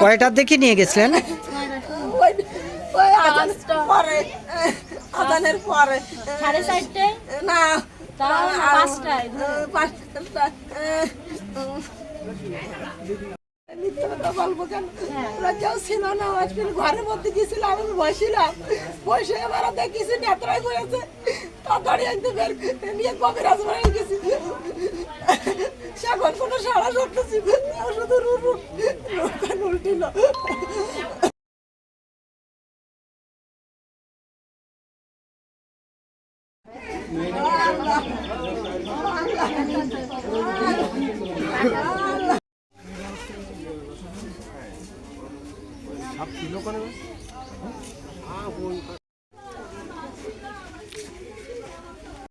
কয়টার দিকে নিয়ে গেছিলেন? পরে পরে। সাড়ে চারটে? না। কেন? কেউ ছিল না হসপিটাল ঘরের মধ্যে গেছিল আমি বসছিলাম। বসে এবার দেখেছি হয়েছে তাড়াতাড়ি নিয়ে গেছি। সেখন কোনো সারা করতেছি শুধু রু রু রু উল্টিল। সব ছিল করে